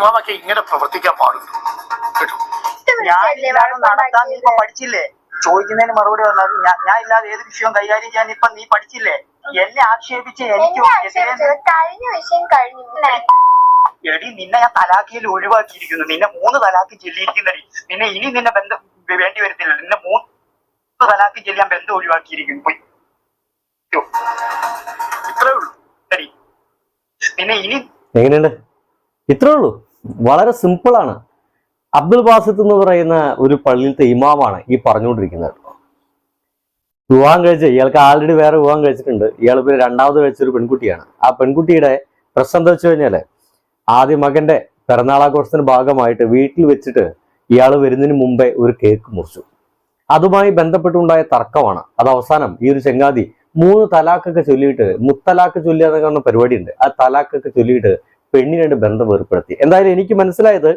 കുരിമാമൊക്കെ ഇങ്ങനെ പ്രവർത്തിക്കാൻ പാടുള്ളൂ കേട്ടോ. ഞാൻ ഇല്ലാതെ നടത്താൻ നീ ഇപ്പൊ പഠിച്ചില്ലേ? ചോദിക്കുന്നതിന് മറുപടി പറഞ്ഞത് ഞാൻ ഇല്ലാതെ ഏത് വിഷയവും കൈകാര്യം ചെയ്യാൻ ഇപ്പൊ നീ പഠിച്ചില്ലേ? എന്നെ ആക്ഷേപിച്ച് എനിക്ക് കഴിഞ്ഞ വിഷയം കഴിഞ്ഞു. എടി നിന്നെ ഞാൻ തലാക്കിയിൽ ഒഴിവാക്കിയിരിക്കുന്നു. നിന്നെ മൂന്ന് തലാക്ക് ചെല്ലിയിരിക്കുന്നടി. നിന്നെ ഇനി നിന്നെ ബന്ധം വേണ്ടി വരത്തില്ല. നിന്നെ മൂന്ന് തലാക്ക് ചെല്ലാൻ ബന്ധം ഒഴിവാക്കിയിരിക്കുന്നു. പോയി. ഇത്രേ ഉള്ളൂ. എടി നിന്നെ ഇനി എങ്ങനെയുണ്ട്? ഇത്രേ ഉള്ളൂ? വളരെ സിമ്പിളാണ് അബ്ദുൽ ബാസിത്ത് എന്ന് പറയുന്ന ഒരു പള്ളിയിലത്തെ ഇമാമാണ് ഈ പറഞ്ഞുകൊണ്ടിരിക്കുന്നത്. വിവാഹം കഴിച്ച് ഇയാൾക്ക് ആൾറെഡി വേറെ വിവാഹം കഴിച്ചിട്ടുണ്ട്. ഇയാൾ പിന്നെ രണ്ടാമത് കഴിച്ചൊരു പെൺകുട്ടിയാണ്. ആ പെൺകുട്ടിയുടെ പ്രശ്നം എന്താ വെച്ച് കഴിഞ്ഞാൽ ആദ്യ മകന്റെ പിറന്നാളാഘോഷത്തിന്റെ ഭാഗമായിട്ട് വീട്ടിൽ വെച്ചിട്ട് ഇയാൾ വരുന്നതിന് മുമ്പേ ഒരു കേക്ക് മുറിച്ചു. അതുമായി ബന്ധപ്പെട്ടുണ്ടായ തർക്കമാണ്. അത് അവസാനം ഈ ഒരു ചെങ്ങാതി മൂന്ന് തലാക്കൊക്കെ ചൊല്ലിയിട്ട് മുത്തലാക്ക് ചൊല്ലിയെന്നൊക്കെ പറഞ്ഞ പരിപാടിയുണ്ട്. ആ തലാക്കൊക്കെ ചൊല്ലിയിട്ട് പെണ്ണിനായിട്ട് ബന്ധം ഏർപ്പെടുത്തി എന്തായാലും എനിക്ക് മനസ്സിലായത്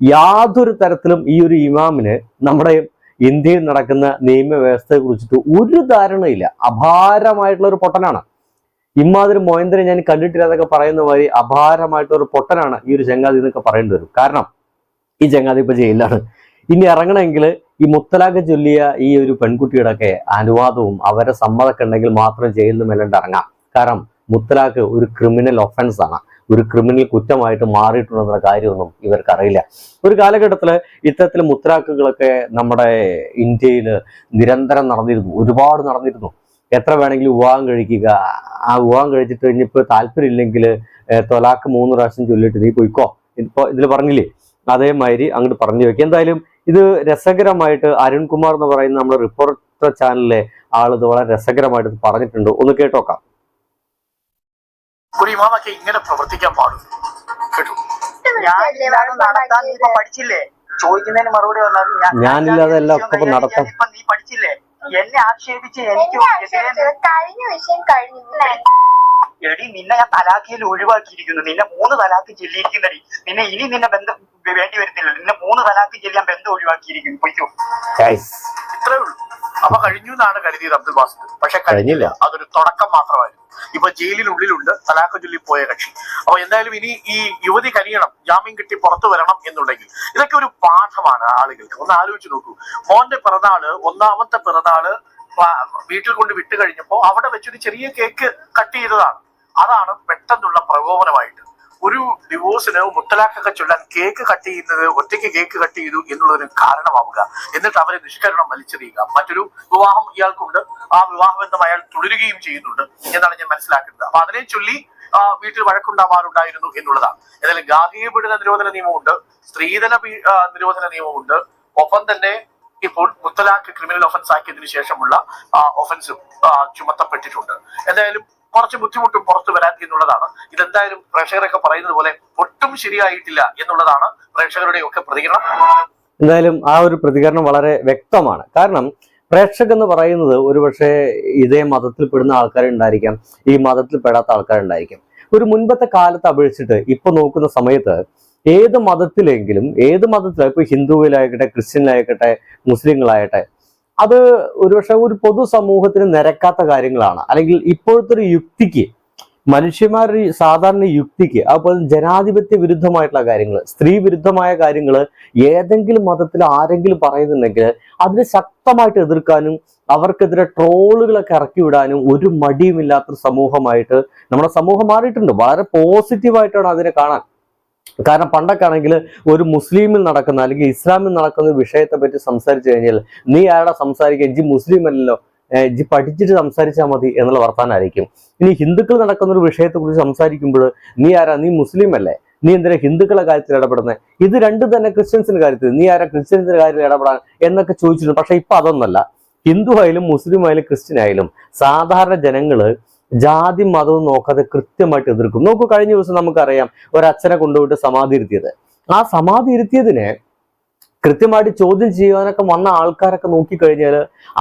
യാതൊരു തരത്തിലും ഈ ഒരു ഇമാമിന് നമ്മുടെ ഇന്ത്യയിൽ നടക്കുന്ന നിയമവ്യവസ്ഥയെ കുറിച്ചിട്ട് ഒരു ധാരണയില്ല. അപാരമായിട്ടുള്ള ഒരു പൊട്ടനാണ്. ഇമാതിരി മോയന്തരെ ഞാൻ കണ്ടിട്ടില്ല എന്നൊക്കെ പറയുന്ന മാതിരി അപാരമായിട്ടുള്ള ഒരു പൊട്ടനാണ് ഈ ഒരു ചങ്ങാതി എന്നൊക്കെ പറയേണ്ടി വരും. കാരണം ഈ ചങ്ങാതി ഇപ്പൊ ജയിലാണ് ഇനി ഇറങ്ങണമെങ്കിൽ ഈ മുത്തലാഖ് ചൊല്ലിയ ഈ ഒരു പെൺകുട്ടിയുടെ ഒക്കെ അനുവാദവും അവരെ സമ്മതമൊക്കെ ഉണ്ടെങ്കിൽ മാത്രം ജയിലിൽ നിന്ന് മേലോട്ട് ഇറങ്ങാം. കാരണം മുത്തലാഖ് ഒരു ക്രിമിനൽ ഒഫൻസ് ആണ്. ഒരു ക്രിമിനൽ കുറ്റമായിട്ട് മാറിയിട്ടുണ്ടെന്ന കാര്യമൊന്നും ഇവർക്ക് അറിയില്ല ഒരു കാലഘട്ടത്തിൽ ഇത്തരത്തിൽ മുദ്രാക്കുകളൊക്കെ നമ്മുടെ ഇന്ത്യയിൽ നിരന്തരം നടന്നിരുന്നു. ഒരുപാട് നടന്നിരുന്നു. എത്ര വേണമെങ്കിലും വിവാഹം കഴിക്കുക. ആ വിവാഹം കഴിച്ചിട്ട് ഇനിയിപ്പോൾ താല്പര്യമില്ലെങ്കിൽ തൊലാക്ക് മൂന്ന് പ്രാവശ്യം ചൊല്ലിയിട്ട് നീ പോയിക്കോ. ഇപ്പൊ ഇതിൽ പറഞ്ഞില്ലേ? അതേമാതിരി അങ്ങോട്ട് പറഞ്ഞു വെക്കുക എന്തായാലും ഇത് രസകരമായിട്ട് അരുൺകുമാർ എന്ന് പറയുന്ന നമ്മുടെ റിപ്പോർട്ടർ ചാനലിലെ ആൾ ഇത് വളരെ രസകരമായിട്ട് പറഞ്ഞിട്ടുണ്ട്. ഒന്ന് കേട്ടോക്കാം. കുരിമാമൊക്കെ ഇങ്ങനെ പ്രവർത്തിക്കാൻ പാടുള്ളൂ. കേട്ടോ? ഞാൻ ഇല്ലാതെ നടത്താൻ നീ ഇപ്പൊ പഠിച്ചില്ലേ? ചോദിക്കുന്നതിന് മറുപടി ഞാൻ ഞാനില്ലാതെ എല്ലാം ഒക്കെ നടത്താം. ഇപ്പൊ നീ പഠിച്ചില്ലേ? എന്നെ ആക്ഷേപിച്ച് എനിക്ക് കഴിഞ്ഞ വിഷയം കഴിഞ്ഞു. എടി നിന്നെ ഞാൻ തലാഖിയിൽ ഒഴിവാക്കിയിരിക്കുന്നു. നിന്നെ മൂന്ന് തലാഖ് ചെല്ലിയിരിക്കുന്നടി. നിന്നെ ഇനി നിന്നെ ബന്ധം വേണ്ടി വരുന്നില്ല നിന്നെ മൂന്ന് തലാഖ് ചെല്ലാൻ ബന്ധം ഒഴിവാക്കിയിരിക്കുന്നു. പൊയ്ക്കോ. ഇത്രേ ഉള്ളൂ. അപ്പൊ കഴിഞ്ഞു എന്നാണ് കരുതിയത് അബ്ദുൽ ബാസിദ്. പക്ഷെ കഴിഞ്ഞില്ല. കഴിഞ്ഞില്ല. അതൊരു തുടക്കം മാത്രമായിരുന്നു. ഇപ്പൊ ജയിലിനുള്ളിലുണ്ട് തലാഖ് ചൊല്ലി പോയ കക്ഷി. അപ്പൊ എന്തായാലും ഇനി ഈ യുവതി കനിയണം ജാമ്യം കിട്ടി പുറത്തു വരണം എന്നുണ്ടെങ്കിൽ ഇതൊക്കെ ഒരു പാഠമാണ് ആളുകൾക്ക്. ഒന്ന് ആലോചിച്ച് നോക്കൂ. മോന്റെ പിറന്നാൾ ഒന്നാമത്തെ പിറന്നാൾ വീട്ടിൽ കൊണ്ട് വിട്ട് കഴിഞ്ഞപ്പോൾ അവിടെ വെച്ചൊരു ചെറിയ കേക്ക് കട്ട് ചെയ്തതാണ്. അതാണ് പെട്ടെന്നുള്ള പ്രകോപനമായിട്ട്. ഒരു ഡിവോഴ്സിന് മുത്തലാഖൊക്കെ ചൊല്ലാൻ കേക്ക് കട്ട് ചെയ്യുന്നത് ഒറ്റയ്ക്ക് കേക്ക് കട്ട് ചെയ്തു എന്നുള്ളതിന് കാരണമാവുക. എന്നിട്ട് അവരെ നിഷ്കരണം വലിച്ചെറിയുക. മറ്റൊരു വിവാഹം ഇയാൾക്കുണ്ട്. ആ വിവാഹബന്ധം അയാൾ തുടരുകയും ചെയ്യുന്നുണ്ട് എന്നാണ് ഞാൻ മനസ്സിലാക്കുന്നത്. അപ്പൊ അതിനെ ചൊല്ലി വീട്ടിൽ വഴക്കുണ്ടാവാറുണ്ടായിരുന്നു എന്നുള്ളതാണ്. ഏതായാലും ഗാർഹിക പീഡന നിരോധന നിയമമുണ്ട് സ്ത്രീധന നിരോധന നിയമമുണ്ട്. ഒപ്പം തന്നെ ഇപ്പോൾ മുത്തലാഖ് ക്രിമിനൽ ഒഫൻസ് ആക്കിയതിനു ശേഷമുള്ള ഒഫൻസും ചുമത്തപ്പെട്ടിട്ടുണ്ട്. എന്തായാലും കുറച്ച് ബുദ്ധിമുട്ടും പുറത്തു വരാൻ എന്നുള്ളതാണ്. ഇതെന്തായാലും പ്രേക്ഷകരൊക്കെ പറയുന്നത് പോലെ ഒട്ടും ശരിയായിട്ടില്ല എന്നുള്ളതാണ് പ്രേക്ഷകരുടെ ഒക്കെ പ്രതികരണം. എന്തായാലും ആ ഒരു പ്രതികരണം വളരെ വ്യക്തമാണ്. കാരണം പ്രേക്ഷകൻ എന്ന് പറയുന്നത് ഒരുപക്ഷെ ഇതേ മതത്തിൽ പെടുന്ന ആൾക്കാരുണ്ടായിരിക്കാം ഈ മതത്തിൽ പെടാത്ത ആൾക്കാരുണ്ടായിരിക്കാം. ഒരു മുൻപത്തെ കാലത്ത് അപേക്ഷിച്ചിട്ട് ഇപ്പൊ നോക്കുന്ന സമയത്ത് ഏത് മതത്തിലെങ്കിലും ഏത് മതത്തിലും ഇപ്പൊ ഹിന്ദുവിലായിക്കട്ടെ ക്രിസ്ത്യനിലായിക്കട്ടെ മുസ്ലിങ്ങളായിട്ടെ അത് ഒരുപക്ഷെ ഒരു പൊതുസമൂഹത്തിന് നിരക്കാത്ത കാര്യങ്ങളാണ്. അല്ലെങ്കിൽ ഇപ്പോഴത്തെ ഒരു യുക്തിക്ക് മനുഷ്യന്മാരുടെ സാധാരണ യുക്തിക്ക് അതുപോലെ ജനാധിപത്യ വിരുദ്ധമായിട്ടുള്ള കാര്യങ്ങൾ സ്ത്രീ വിരുദ്ധമായ കാര്യങ്ങൾ ഏതെങ്കിലും മതത്തിൽ ആരെങ്കിലും പറയുന്നുണ്ടെങ്കിൽ അതിനെ ശക്തമായിട്ട് എതിർക്കാനും അവർക്കെതിരെ ട്രോളുകളൊക്കെ ഇറക്കി വിടാനും ഒരു മടിയുമില്ലാത്തൊരു സമൂഹമായിട്ട് നമ്മുടെ സമൂഹം മാറിയിട്ടുണ്ട്. വളരെ പോസിറ്റീവായിട്ടാണ് അതിനെ കാണാൻ. കാരണം പണ്ടൊക്കെ ആണെങ്കിൽ ഒരു മുസ്ലിമിൽ നടക്കുന്ന അല്ലെങ്കിൽ ഇസ്ലാമിൽ നടക്കുന്ന വിഷയത്തെ പറ്റി സംസാരിച്ചു കഴിഞ്ഞാൽ നീ ആരുടെ സംസാരിക്കുക? ജി മുസ്ലിം അല്ലല്ലോ. ജി പഠിച്ചിട്ട് സംസാരിച്ചാൽ മതി എന്നുള്ള വർത്താനായിരിക്കും. ഇനി ഹിന്ദുക്കൾ നടക്കുന്ന ഒരു വിഷയത്തെ കുറിച്ച് സംസാരിക്കുമ്പോൾ നീ ആരാ? നീ മുസ്ലിം അല്ലേ? നീ എന്തിനാ ഹിന്ദുക്കളെ കാര്യത്തിൽ ഇടപെടുന്നത് ഇത് രണ്ടും തന്നെ ക്രിസ്ത്യൻസിന്റെ കാര്യത്തിൽ. നീ ആരാ ക്രിസ്ത്യൻസിന്റെ കാര്യത്തിൽ ഇടപെടാൻ എന്നൊക്കെ ചോദിച്ചിട്ടുണ്ട്. പക്ഷെ ഇപ്പൊ അതൊന്നല്ല. ഹിന്ദു ആയാലും മുസ്ലിം ആയാലും ക്രിസ്ത്യൻ ആയാലും സാധാരണ ജനങ്ങൾ ജാതി മതവും നോക്കാതെ കൃത്യമായിട്ട് എതിർക്കും. നോക്കൂ കഴിഞ്ഞ ദിവസം നമുക്കറിയാം ഒരച്ഛനെ കൊണ്ടുപോയിട്ട് സമാധി ഇരുത്തിയത് ആ സമാധി ഇരുത്തിയതിനെ കൃത്യമായിട്ട് ചോദ്യം ചെയ്യാനൊക്കെ വന്ന ആൾക്കാരൊക്കെ നോക്കിക്കഴിഞ്ഞാൽ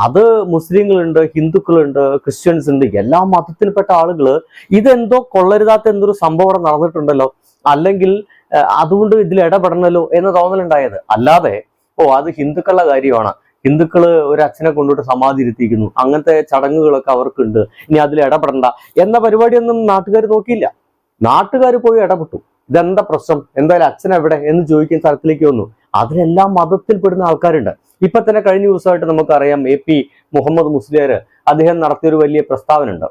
അത് മുസ്ലിങ്ങളുണ്ട് ഹിന്ദുക്കളുണ്ട് ക്രിസ്ത്യൻസ് ഉണ്ട് എല്ലാ മതത്തിൽപ്പെട്ട ആളുകൾ ഇതെന്തോ കൊള്ളരുതാത്ത എന്തൊരു സംഭവം അവിടെ നടന്നിട്ടുണ്ടല്ലോ. അല്ലെങ്കിൽ അതുകൊണ്ട് ഇതിൽ ഇടപെടണല്ലോ എന്ന് തോന്നലുണ്ടായത്. അല്ലാതെ ഓ അത് ഹിന്ദുക്കളുടെ കാര്യമാണ്. ഹിന്ദുക്കൾ ഒരു അച്ഛനെ കൊണ്ടുപോയിട്ട് സമാധി ഇരുത്തിയിരിക്കുന്നു. അങ്ങനത്തെ ചടങ്ങുകളൊക്കെ അവർക്കുണ്ട്. ഇനി അതിൽ ഇടപെടണ്ട എന്ന പരിപാടിയൊന്നും നാട്ടുകാർ നോക്കിയില്ല. നാട്ടുകാർ പോയി ഇടപെട്ടു. ഇതെന്താ പ്രശ്നം? എന്തായാലും അച്ഛൻ എവിടെ എന്ന് ചോദിക്കുന്ന സ്ഥലത്തിലേക്ക് വന്നു. അതിലെല്ലാം മതത്തിൽപ്പെടുന്ന ആൾക്കാരുണ്ട്. ഇപ്പൊ തന്നെ കഴിഞ്ഞ ദിവസമായിട്ട് നമുക്കറിയാം എ പി മുഹമ്മദ് മുസ്ലിയാർ അദ്ദേഹം നടത്തിയൊരു വലിയ പ്രസ്താവന ഉണ്ട്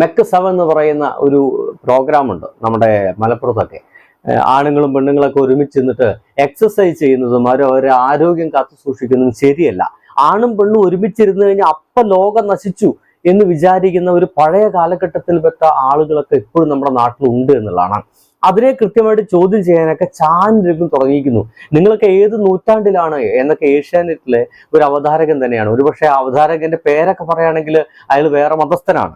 മെക്ക് സവ എന്ന് പറയുന്ന ഒരു പ്രോഗ്രാം ഉണ്ട് നമ്മുടെ മലപ്പുറത്തൊക്കെ. ആണുങ്ങളും പെണ്ണുങ്ങളൊക്കെ ഒരുമിച്ച് നിന്നിട്ട് എക്സസൈസ് ചെയ്യുന്നതും അവർ അവരെ ആരോഗ്യം കാത്തു സൂക്ഷിക്കുന്നതും ശരിയല്ല. ആണും പെണ്ണും ഒരുമിച്ചിരുന്ന് കഴിഞ്ഞാൽ അപ്പം ലോകം നശിച്ചു എന്ന് വിചാരിക്കുന്ന ഒരു പഴയ കാലഘട്ടത്തിൽപ്പെട്ട ആളുകളൊക്കെ ഇപ്പോഴും നമ്മുടെ നാട്ടിലുണ്ട് എന്നുള്ളതാണ്. അതിനെ കൃത്യമായിട്ട് ചോദ്യം ചെയ്യാനൊക്കെ ചാനലുകൾ തുടങ്ങിയിരിക്കുന്നു. നിങ്ങളൊക്കെ ഏത് നൂറ്റാണ്ടിലാണ് എന്നൊക്കെ ഏഷ്യാനെറ്റിലെ ഒരു അവതാരകൻ തന്നെയാണ്. ഒരുപക്ഷെ ആ അവതാരകന്റെ പേരൊക്കെ പറയുകയാണെങ്കിൽ അയാൾ വേറെ മതസ്ഥനാണ്.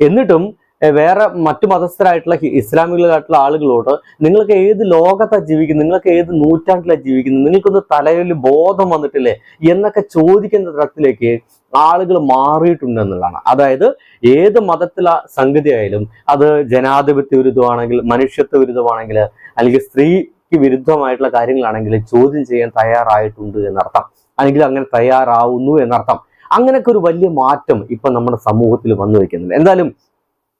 എന്നിട്ടും വേറെ മറ്റു മതസ്ഥരായിട്ടുള്ള ഇസ്ലാമികളായിട്ടുള്ള ആളുകളോട് നിങ്ങൾക്ക് ഏത് ലോകത്താണ് ജീവിക്കുന്നത്? നിങ്ങൾക്ക് ഏത് നൂറ്റാണ്ടിലാണ് ജീവിക്കുന്നത്? നിങ്ങൾക്കൊന്ന് തലയിൽ ബോധം വന്നിട്ടില്ലേ? എന്നൊക്കെ ചോദിക്കുന്ന തരത്തിലേക്ക് ആളുകൾ മാറിയിട്ടുണ്ട് എന്നുള്ളതാണ് അതായത് ഏത് മതത്തിലെ സംഗതിയായാലും അത് ജനാധിപത്യ വിരുദ്ധമാണെങ്കിൽ മനുഷ്യത്വ വിരുദ്ധമാണെങ്കിൽ അല്ലെങ്കിൽ സ്ത്രീക്ക് വിരുദ്ധമായിട്ടുള്ള കാര്യങ്ങളാണെങ്കിൽ ചോദ്യം ചെയ്യാൻ തയ്യാറായിട്ടുണ്ട് എന്നർത്ഥം. അല്ലെങ്കിൽ അങ്ങനെ തയ്യാറാവുന്നു എന്നർത്ഥം. അങ്ങനെയൊക്കെ ഒരു വലിയ മാറ്റം ഇപ്പൊ നമ്മുടെ സമൂഹത്തിൽ വന്നു വയ്ക്കുന്നുണ്ട് എന്തായാലും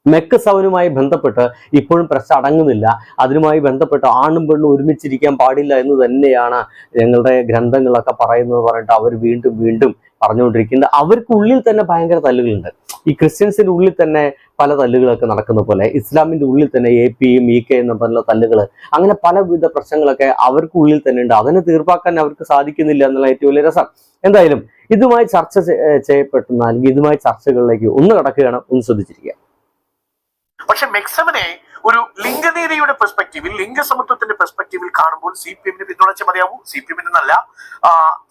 മെക്ക് സവനുമായി ബന്ധപ്പെട്ട് ഇപ്പോഴും പ്രശ്നം അടങ്ങുന്നില്ല. അതിനുമായി ബന്ധപ്പെട്ട് ആണും പെണ്ണും ഒരുമിച്ചിരിക്കാൻ പാടില്ല എന്ന് തന്നെയാണ് ഞങ്ങളുടെ ഗ്രന്ഥങ്ങളൊക്കെ പറയുന്നത് പറഞ്ഞിട്ട് അവർ വീണ്ടും വീണ്ടും പറഞ്ഞുകൊണ്ടിരിക്കുന്നത്. അവർക്കുള്ളിൽ തന്നെ ഭയങ്കര തല്ലുകളുണ്ട്. ഈ ക്രിസ്ത്യൻസിന്റെ ഉള്ളിൽ തന്നെ പല തല്ലുകളൊക്കെ നടക്കുന്ന പോലെ ഇസ്ലാമിന്റെ ഉള്ളിൽ തന്നെ എ പിയും ഇ കെ എന്ന പറഞ്ഞ തല്ലുകൾ അങ്ങനെ പലവിധ പ്രശ്നങ്ങളൊക്കെ അവർക്കുള്ളിൽ തന്നെ ഉണ്ട് അതിനെ തീർപ്പാക്കാൻ അവർക്ക് സാധിക്കുന്നില്ല എന്നുള്ള ഏറ്റവും വലിയ രസം. എന്തായാലും ഇതുമായി ചർച്ച ചെയ്യപ്പെടുന്ന അല്ലെങ്കിൽ ഇതുമായി ചർച്ചകളിലേക്ക് ഒന്ന് കടക്കുകയാണ്. ഒന്ന് ശ്രദ്ധിച്ചിരിക്കുക. പക്ഷെ മെക്സമിനെ ഒരു ലിംഗനീതിയുടെ പെർസ്പെക്റ്റീവിൽ ലിംഗസമത്വത്തിന്റെ പെർസ്പെക്റ്റീവിൽ കാണുമ്പോൾ സി പി എമ്മിന് പിന്തുണച്ച മതിയാവൂ. സി പി എമ്മിന് എന്നല്ല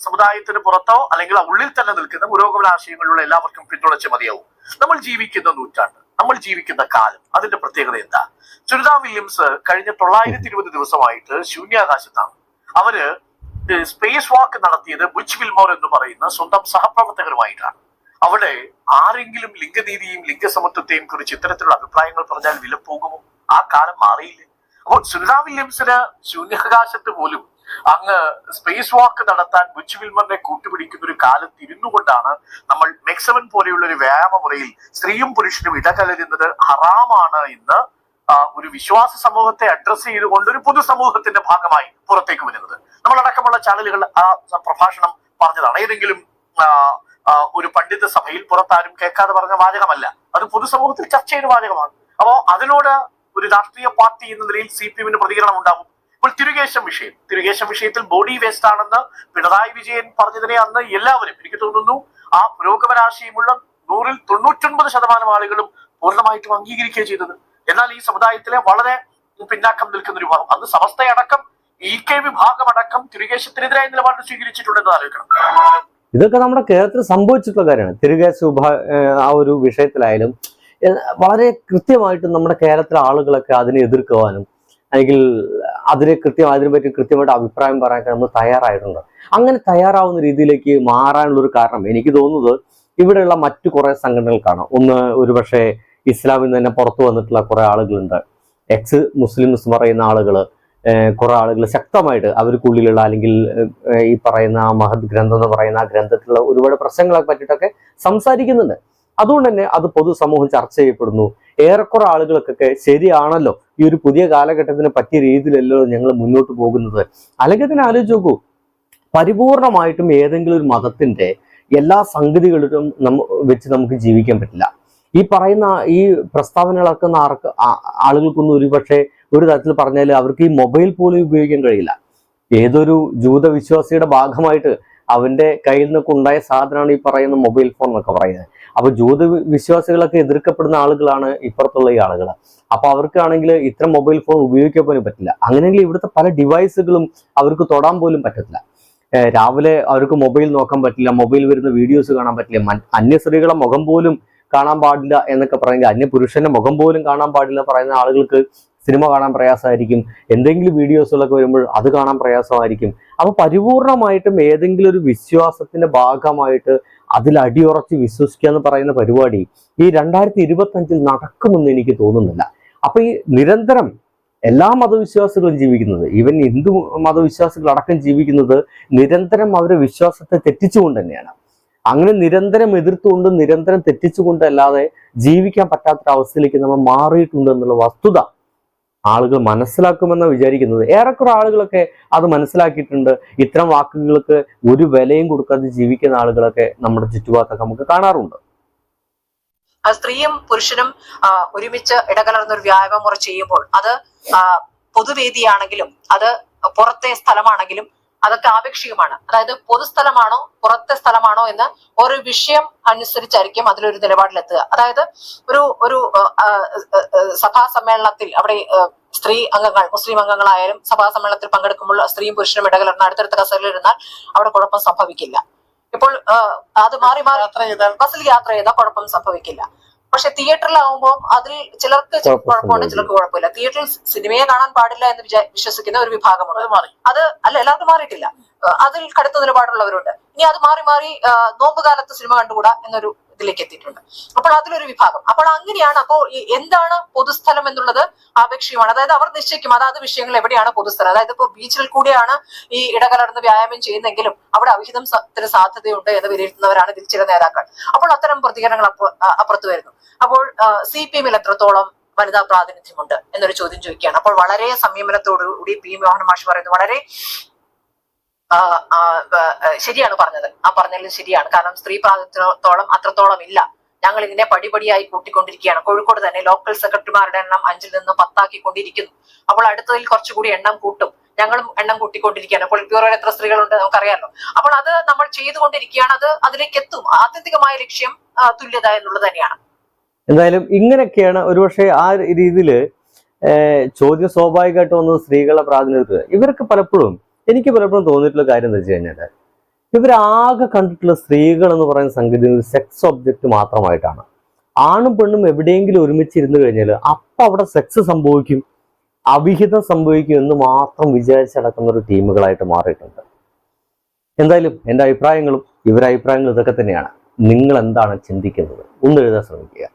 സമുദായത്തിന് പുറത്തോ അല്ലെങ്കിൽ ഉള്ളിൽ തന്നെ നിൽക്കുന്ന പുരോഗമന ആശയങ്ങളിലുള്ള എല്ലാവർക്കും പിന്തുണച്ച മതിയാവൂ. നമ്മൾ ജീവിക്കുന്ന നൂറ്റാണ്ട് നമ്മൾ ജീവിക്കുന്ന കാലം അതിന്റെ പ്രത്യേകത എന്താ? സുനിത വില്യംസ് കഴിഞ്ഞ തൊള്ളായിരത്തി ഇരുപത് ദിവസമായിട്ട് ശൂന്യാകാശത്താണ്. അവർ സ്പേസ് വാക്ക് നടത്തിയത് ബുച്ച് വിൽമോർ എന്ന് പറയുന്ന സ്വന്തം സഹപ്രവർത്തകരുമായിട്ടാണ്. അവിടെ ആരെങ്കിലും ലിംഗനീതിയും ലിംഗസമത്വത്തെയും കുറിച്ച് ഇത്തരത്തിലുള്ള അഭിപ്രായങ്ങൾ പറഞ്ഞാൽ വില പോകുമോ ആ കാലം മാറിയില്ലേ? അപ്പോൾ സുനിത വില്യംസിന് ശൂന്യാകാശത്ത് പോലും അങ്ങ് സ്പേസ് വാക്ക് നടത്താൻ ബുച്ച് വിൽമറിനെ കൂട്ടുപിടിക്കുന്ന ഒരു കാലത്ത് ഇരുന്നു കൊണ്ടാണ് നമ്മൾ മെക്സവൻ പോലെയുള്ള ഒരു വ്യായാമ മുറയിൽ സ്ത്രീയും പുരുഷനും ഇടകലരുന്നത് ഹറാമാണ് എന്ന് ഒരു വിശ്വാസ സമൂഹത്തെ അഡ്രസ് ചെയ്തുകൊണ്ട് ഒരു പൊതുസമൂഹത്തിന്റെ ഭാഗമായി പുറത്തേക്ക് വരുന്നത്. നമ്മളടക്കമുള്ള ചാനലുകൾ ആ പ്രഭാഷണം പറഞ്ഞതാണ്. ഏതെങ്കിലും ഒരു പണ്ഡിത സഭയിൽ പുറത്താരും കേൾക്കാതെ പറഞ്ഞ വാചകമല്ല. അത് പൊതുസമൂഹത്തിൽ ചർച്ച ചെയ്ത വാചകമാണ്. അപ്പോ അതിനോട് ഒരു രാഷ്ട്രീയ പാർട്ടി എന്ന നിലയിൽ സി പി എമ്മിന് പ്രതികരണം ഉണ്ടാകും. ഇപ്പോൾ തിരുകേശം വിഷയം. തിരുകേശം വിഷയത്തിൽ ബോഡി വേസ്റ്റ് ആണെന്ന് പിണറായി വിജയൻ പറഞ്ഞതിനെ അന്ന് എല്ലാവരും എനിക്ക് തോന്നുന്നു ആ പുരോഗമനാശയമുള്ള നൂറിൽ തൊണ്ണൂറ്റൊൻപത് ശതമാനം ആളുകളും പൂർണമായിട്ടും അംഗീകരിക്കുകയും ചെയ്തത്. എന്നാൽ ഈ സമുദായത്തിലെ വളരെ പിന്നാക്കം നിൽക്കുന്ന ഒരു വിഭാഗം. അന്ന് സമസ്തയടക്കം ഇ കെ വിഭാഗം അടക്കം തിരുകേശത്തിനെതിരായ നിലപാട് സ്വീകരിച്ചിട്ടുണ്ടെന്ന് ആലോചിക്കണം. ഇതൊക്കെ നമ്മുടെ കേരളത്തിൽ സംഭവിച്ചിട്ടുള്ള കാര്യമാണ്. തിരികെ ഉപ ആ ഒരു വിഷയത്തിലായാലും വളരെ കൃത്യമായിട്ട് നമ്മുടെ കേരളത്തിലെ ആളുകളൊക്കെ അതിനെ എതിർക്കുവാനും അല്ലെങ്കിൽ അതിനെ കൃത്യം അതിനെപ്പറ്റി കൃത്യമായിട്ട് അഭിപ്രായം പറയാനൊക്കെ നമ്മൾ തയ്യാറായിട്ടുണ്ട്. അങ്ങനെ തയ്യാറാവുന്ന രീതിയിലേക്ക് മാറാനുള്ള ഒരു കാരണം എനിക്ക് തോന്നുന്നത് ഇവിടെയുള്ള മറ്റു കുറെ സംഘടനകൾക്കാണ്. ഒന്ന് ഒരുപക്ഷെ ഇസ്ലാമിൽ നിന്ന് തന്നെ പുറത്തു വന്നിട്ടുള്ള കുറെ ആളുകളുണ്ട്. എക്സ് മുസ്ലിംസ് പറയുന്ന ആളുകൾ കുറെ ആളുകൾ ശക്തമായിട്ട് അവർക്കുള്ളിലുള്ള അല്ലെങ്കിൽ ഈ പറയുന്ന ആ മഹത് ഗ്രന്ഥം എന്ന് പറയുന്ന ആ ഗ്രന്ഥത്തിലുള്ള ഒരുപാട് പ്രശ്നങ്ങളെ പറ്റിയിട്ടൊക്കെ സംസാരിക്കുന്നുണ്ട്. അതുകൊണ്ട് തന്നെ അത് പൊതുസമൂഹം ചർച്ച ചെയ്യപ്പെടുന്നു. ഏറെക്കുറെ ആളുകൾക്കൊക്കെ ശരിയാണല്ലോ. ഈ ഒരു പുതിയ കാലഘട്ടത്തിന് പറ്റിയ രീതിയിലല്ലോ ഞങ്ങൾ മുന്നോട്ട് പോകുന്നത്. അല്ലെങ്കിൽ തന്നെ ആലോചിച്ച് നോക്കൂ. പരിപൂർണമായിട്ടും ഏതെങ്കിലും ഒരു മതത്തിന്റെ എല്ലാ സംഗതികളിലും നമ്മ വെച്ച് നമുക്ക് ജീവിക്കാൻ പറ്റില്ല. ഈ പറയുന്ന ഈ പ്രസ്താവനകളൊക്കെ ആർക്ക് ആളുകൾക്കൊന്നും ഒരുപക്ഷെ ഒരു തരത്തിൽ പറഞ്ഞാൽ അവർക്ക് ഈ മൊബൈൽ പോലും ഉപയോഗിക്കാൻ കഴിയില്ല. ഏതൊരു ജൂത വിശ്വാസിയുടെ ഭാഗമായിട്ട് അവന്റെ കയ്യിൽ നിന്നൊക്കെ ഉണ്ടായ സാധനമാണ് ഈ പറയുന്ന മൊബൈൽ ഫോൺ എന്നൊക്കെ പറയുന്നത്. അപ്പൊ ജൂത വിശ്വാസികളൊക്കെ എതിർക്കപ്പെടുന്ന ആളുകളാണ് ഇപ്പുറത്തുള്ള ഈ ആളുകൾ. അപ്പൊ അവർക്കാണെങ്കിൽ ഇത്ര മൊബൈൽ ഫോൺ ഉപയോഗിക്കാൻ പോലും പറ്റില്ല. അങ്ങനെയെങ്കിൽ ഇവിടുത്തെ പല ഡിവൈസുകളും അവർക്ക് തൊടാൻ പോലും പറ്റത്തില്ല. രാവിലെ അവർക്ക് മൊബൈൽ നോക്കാൻ പറ്റില്ല മൊബൈൽ വരുന്ന വീഡിയോസ് കാണാൻ പറ്റില്ല അന്യ സ്ത്രീകളെ മുഖം പോലും കാണാൻ പാടില്ല എന്നൊക്കെ പറയുന്നത് അന്യ പുരുഷന്റെ മുഖം പോലും കാണാൻ പാടില്ല പറയുന്ന ആളുകൾക്ക് സിനിമ കാണാൻ പ്രയാസമായിരിക്കും. എന്തെങ്കിലും വീഡിയോസുകളൊക്കെ വരുമ്പോൾ അത് കാണാൻ പ്രയാസമായിരിക്കും. അപ്പോൾ പരിപൂർണമായിട്ടും ഏതെങ്കിലും ഒരു വിശ്വാസത്തിന്റെ ഭാഗമായിട്ട് അതിൽ അടിയുറച്ച് വിശ്വസിക്കുക എന്ന് പറയുന്ന പരിപാടി ഈ രണ്ടായിരത്തി ഇരുപത്തി അഞ്ചിൽ നടക്കുമെന്ന് എനിക്ക് തോന്നുന്നില്ല. അപ്പൊ ഈ നിരന്തരം എല്ലാ മതവിശ്വാസികളും ജീവിക്കുന്നത് ഈവൻ ഹിന്ദു മതവിശ്വാസികൾ അടക്കം ജീവിക്കുന്നത് നിരന്തരം അവരുടെ വിശ്വാസത്തെ തെറ്റിച്ചുകൊണ്ട് തന്നെയാണ്. അങ്ങനെ നിരന്തരം എതിർത്തുകൊണ്ട് നിരന്തരം തെറ്റിച്ചുകൊണ്ട് അല്ലാതെ ജീവിക്കാൻ പറ്റാത്തൊരവസ്ഥയിലേക്ക് നമ്മൾ മാറിയിട്ടുണ്ട് എന്നുള്ള വസ്തുത ആളുകൾ മനസ്സിലാക്കുമെന്ന് വിചാരിക്കുന്നത്. ഏറെക്കുറെ ആളുകളൊക്കെ അത് മനസ്സിലാക്കിയിട്ടുണ്ട്. ഇത്തരം വാക്കുകൾക്ക് ഒരു വിലയും കൊടുക്കാതെ ജീവിക്കുന്ന ആളുകളൊക്കെ നമ്മുടെ ചുറ്റുപാടത്തൊക്കെ നമുക്ക് കാണാറുണ്ട്. ആ സ്ത്രീയും പുരുഷനും ഒരുമിച്ച് ഇടകലർന്ന ഒരു വ്യായാമ മുറ ചെയ്യുമ്പോൾ അത് പൊതുവേദിയാണെങ്കിലും അത് പുറത്തെ സ്ഥലമാണെങ്കിലും അതൊക്കെ ആപേക്ഷികമാണ്. അതായത് പൊതുസ്ഥലമാണോ പുറത്തെ സ്ഥലമാണോ എന്ന് ഒരു വിഷയം അനുസരിച്ചായിരിക്കും അതിലൊരു നിലപാടിലെത്തുക. അതായത് ഒരു ഒരു സഭാ സമ്മേളനത്തിൽ അവിടെ സ്ത്രീ അംഗങ്ങൾ മുസ്ലിം അംഗങ്ങളായാലും സഭാ സമ്മേളനത്തിൽ പങ്കെടുക്കുമ്പോൾ സ്ത്രീയും പുരുഷനും ഇടകലർന്ന് അടുത്തടുത്ത കസേരയിലിരുന്നാൽ അവിടെ കുഴപ്പം സംഭവിക്കില്ല. ഇപ്പോൾ അത് മാറി മാറി യാത്ര ചെയ്താൽ ബസ്സിൽ യാത്ര ചെയ്താൽ കുഴപ്പം സംഭവിക്കില്ല. പക്ഷെ തിയേറ്ററിലാവുമ്പോൾ അതിൽ ചിലർക്ക് കുഴപ്പമുണ്ട് ചിലർക്ക് കുഴപ്പമില്ല. തിയേറ്ററിൽ സിനിമയെ കാണാൻ പാടില്ല എന്ന് വിചാ- വിശ്വസിക്കുന്ന ഒരു വിഭാഗമുണ്ട്. അത് മാറി. അത് അല്ല എല്ലാവർക്കും മാറിയിട്ടില്ല. അതിൽ കടുത്ത നിലപാടുള്ളവരുണ്ട്. ഇനി അത് മാറി മാറി നോമ്പുകാലത്ത് നോമ്പ് കാലത്ത് സിനിമ കണ്ടുകൂടാ എന്നൊരു ഇതിലേക്ക് എത്തിയിട്ടുണ്ട്. അപ്പോൾ അതിലൊരു വിഭാഗം. അപ്പോൾ അങ്ങനെയാണ് അപ്പോൾ എന്താണ് പൊതുസ്ഥലം എന്നുള്ളത് ആപേക്ഷികമാണ്. അതായത് അവർ നിശ്ചയിക്കും അതാത് വിഷയങ്ങൾ എവിടെയാണ് പൊതുസ്ഥലം. അതായത് ഇപ്പോൾ ബീച്ചിൽ കൂടിയാണ് ഈ ഇടകലർന്ന് വ്യായാമം ചെയ്യുന്നെങ്കിലും അവിടെ അവിഹിതം സാധ്യതയുണ്ട് എന്ന് വിലയിരുത്തുന്നവരാണ് ഇതിൽ ചില നേതാക്കൾ. അപ്പോൾ അത്തരം പ്രതികരണങ്ങൾ അപ്പുറത്ത് വരുന്നു. അപ്പോൾ സി പി എമ്മിൽ എത്രത്തോളം വനിതാ പ്രാതിനിധ്യമുണ്ട് എന്നൊരു ചോദ്യം ചോദിക്കുകയാണ്. അപ്പോൾ വളരെ സംയമനത്തോടുകൂടി പി മോഹൻ മാഷ് പറയുന്നത് വളരെ ശരിയാണ് പറഞ്ഞത്. ആ പറഞ്ഞതിൽ ശരിയാണ്. കാരണം സ്ത്രീ പ്രാതിനിധ്യത്തോളം അത്രത്തോളം ഇല്ല. ഞങ്ങൾ ഇതിനെ പടിപടിയായി കൂട്ടിക്കൊണ്ടിരിക്കുകയാണ്. കോഴിക്കോട് തന്നെ ലോക്കൽ സെക്രട്ടറിമാരുടെ എണ്ണം അഞ്ചിൽ നിന്ന് പത്താക്കി കൊണ്ടിരിക്കുന്നു അപ്പോൾ അടുത്തതിൽ കുറച്ചുകൂടി എണ്ണം കൂട്ടും. ഞങ്ങളും എണ്ണം കൂട്ടിക്കൊണ്ടിരിക്കുകയാണ്. അപ്പോൾ ബ്യൂറോയിൽ എത്ര സ്ത്രീകളുണ്ട് നമുക്കറിയാമല്ലോ. അപ്പോൾ അത് നമ്മൾ ചെയ്തുകൊണ്ടിരിക്കുകയാണ്. അത് അതിലേക്ക് എത്തും. ആത്യന്തികമായ ലക്ഷ്യം തുല്യത എന്നുള്ളത് തന്നെയാണ്. എന്തായാലും ഇങ്ങനെയൊക്കെയാണ് ഒരുപക്ഷെ ആ രീതിയിൽ ചോദ്യം സ്വാഭാവികമായിട്ട് വന്നത് സ്ത്രീകളെ പ്രാതിനിധ്യം ഇവർക്ക് പലപ്പോഴും എനിക്ക് പലപ്പോഴും തോന്നിയിട്ടുള്ള കാര്യം എന്താ വെച്ച് കഴിഞ്ഞാൽ ഇവരാകെ കണ്ടിട്ടുള്ള സ്ത്രീകൾ എന്ന് പറയുന്ന സംഗതി ഒരു സെക്സ് ഒബ്ജക്റ്റ് മാത്രമായിട്ടാണ്. ആണും പെണ്ണും എവിടെയെങ്കിലും ഒരുമിച്ചിരുന്നു കഴിഞ്ഞാൽ അപ്പം അവിടെ സെക്സ് സംഭവിക്കും അവിഹിതം സംഭവിക്കും എന്ന് മാത്രം വിചാരിച്ച് നടക്കുന്ന ഒരു ടീമുകളായിട്ട് മാറിയിട്ടുണ്ട്. എന്തായാലും എന്റെ അഭിപ്രായങ്ങളും ഇവരുടെ അഭിപ്രായങ്ങളും ഇതൊക്കെ തന്നെയാണ്. നിങ്ങൾ എന്താണ് ചിന്തിക്കുന്നത്? ഒന്ന് എഴുതാൻ ശ്രമിക്കുക.